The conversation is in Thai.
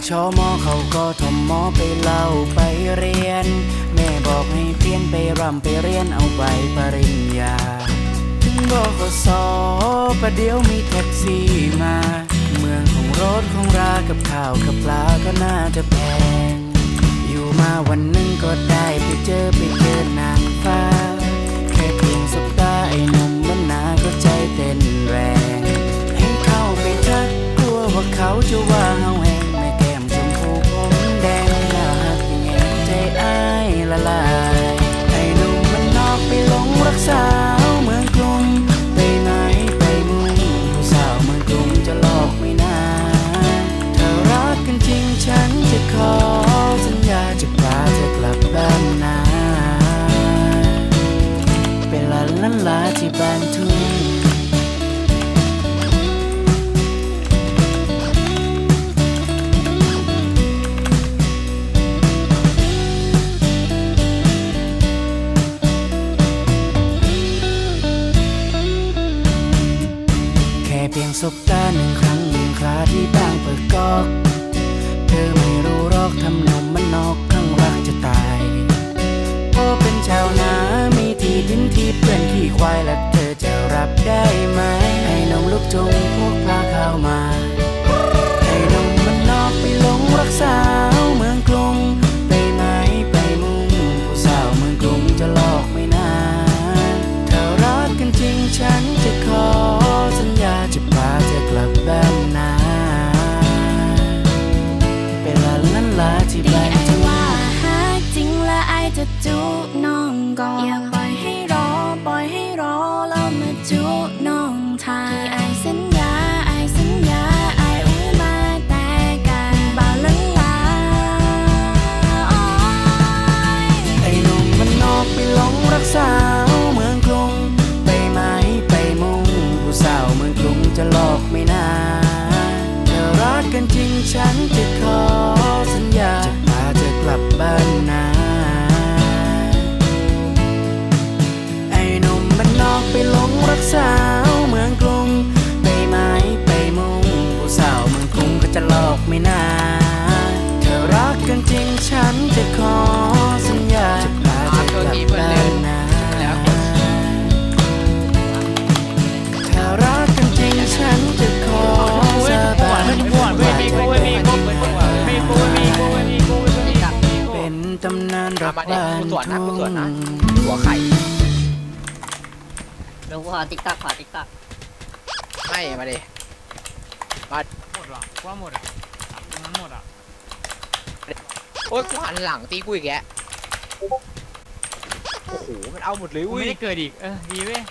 จากชอมอเขาก็ทมมอไปเล่าไปเรียน แม่บอกให้เพี้ยนไปรำไปเรียนเอาใบปริญญาถึงบอกขสอประเดี๋ยวมีแท็กซี่มา เมืองของรถของรากับข้าวกับปลาก็น่าจะแพง อยู่มาวันหนึ่งก็ได้ไปเจอไปเจอนาง ที่บ้านทุ่งแค่เพียงสบตาหนึ่งครั้งหนึ่งคราที่บางเปิดกอก เธอไม่รู้หรอกทำนอก ได้ไหม ให้นมลูกจงพวกพาข้าวมา ให้นมมันนอกไปหลงรักสาวเมืองกรุง ไปไหนไปมุงผู้สาวเมืองกรุงจะหลอกไม่นานถ้ารักกันจริงฉันจะขอสัญญาจะพาเธอกลับบ้านนาเป็นลาลันลาที่ดีบ้านไอทุ่ว่าหากจริงและไอจะจูน้องก่อน รักสาวเมืองกรุงไปไหมไปมุงผู้สาวเมืองกรุงก็จะหลอกไม่นานเธอรักกันจริงฉันจะขอสัญญาจะพาเธอกลับบ้านนาถ้ารักกันจริงฉันจะขอสาบานเป็นตำนานรักบ้านทุ่งหัวไข่ ลงขวาติ๊กตักขวาติ๊กตักไม่มาดิหมดว่ะว่าหมดอะตรงนั้นหมดอะโอ๊ยกูหันหลังตีกูอีกแกโอ้โหมันเอาหมดเลยกูอุ้ยไม่ได้เกิดอีก เออดีเว้ย